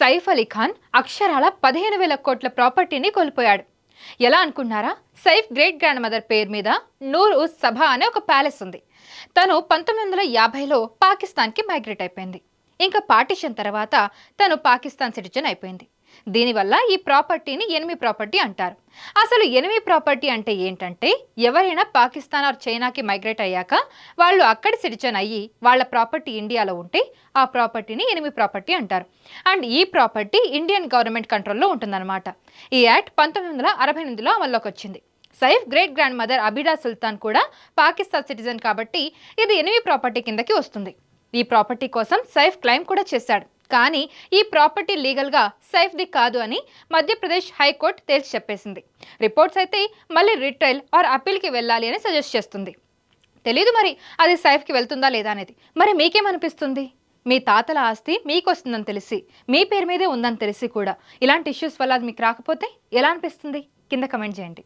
సైఫ్ అలీ ఖాన్ అక్షరాల పదిహేను వేల కోట్ల ప్రాపర్టీని కోల్పోయాడు. ఎలా అనుకున్నారా? సైఫ్ గ్రేట్ గ్రాండ్ మదర్ పేరు మీద నూర్ ఉస్ సభా అనే ఒక ప్యాలెస్ ఉంది. తను పంతొమ్మిది వందల యాభైలో పాకిస్తాన్కి మైగ్రేట్ అయిపోయింది. ఇంకా పార్టిషన్ తర్వాత తను పాకిస్తాన్ సిటిజన్ అయిపోయింది. దీనివల్ల ఈ ప్రాపర్టీని ఎనిమి ప్రాపర్టీ అంటారు. అసలు ఎనిమి ప్రాపర్టీ అంటే ఏంటంటే ఎవరైనా పాకిస్తాన్ ఆర్ చైనాకి మైగ్రేట్ అయ్యాక వాళ్ళు అక్కడ సిటిజన్ అయ్యి వాళ్ళ ప్రాపర్టీ ఇండియాలో ఉంటే ఆ ప్రాపర్టీని ఎనిమి ప్రాపర్టీ అంటారు. అండ్ ఈ ప్రాపర్టీ ఇండియన్ గవర్నమెంట్ కంట్రోల్లో ఉంటుందన్నమాట. ఈ యాక్ట్ పంతొమ్మిది వందల అరవై ఎనిమిదిలో అమల్లోకి వచ్చింది. Saif great grand mother Abida Sultan కూడా పాకిస్తాన్ సిటిజన్ కాబట్టి ఇది ఎనిమి ప్రాపర్టీ కిందకి వస్తుంది. ఈ ప్రాపర్టీ కోసం సైఫ్ క్లెయిమ్ కూడా చేశాడు. కానీ ఈ ప్రాపర్టీ లీగల్గా సేఫ్ది కాదు అని మధ్యప్రదేశ్ హైకోర్టు తేల్చి చెప్పేసింది. రిపోర్ట్స్ అయితే మళ్ళీ రిట్రైల్ ఆర్ అప్పీల్కి వెళ్ళాలి అని సజెస్ట్ చేస్తుంది. తెలీదు మరి అది సైఫ్కి వెళ్తుందా లేదా అనేది. మరి మీకేమనిపిస్తుంది? మీ తాతల ఆస్తి మీకు వస్తుందని తెలిసి మీ పేరు మీదే ఉందని తెలిసి కూడా ఇలాంటి ఇష్యూస్ వల్ల అది మీకు రాకపోతే ఎలా అనిపిస్తుంది? కింద కమెంట్ చేయండి.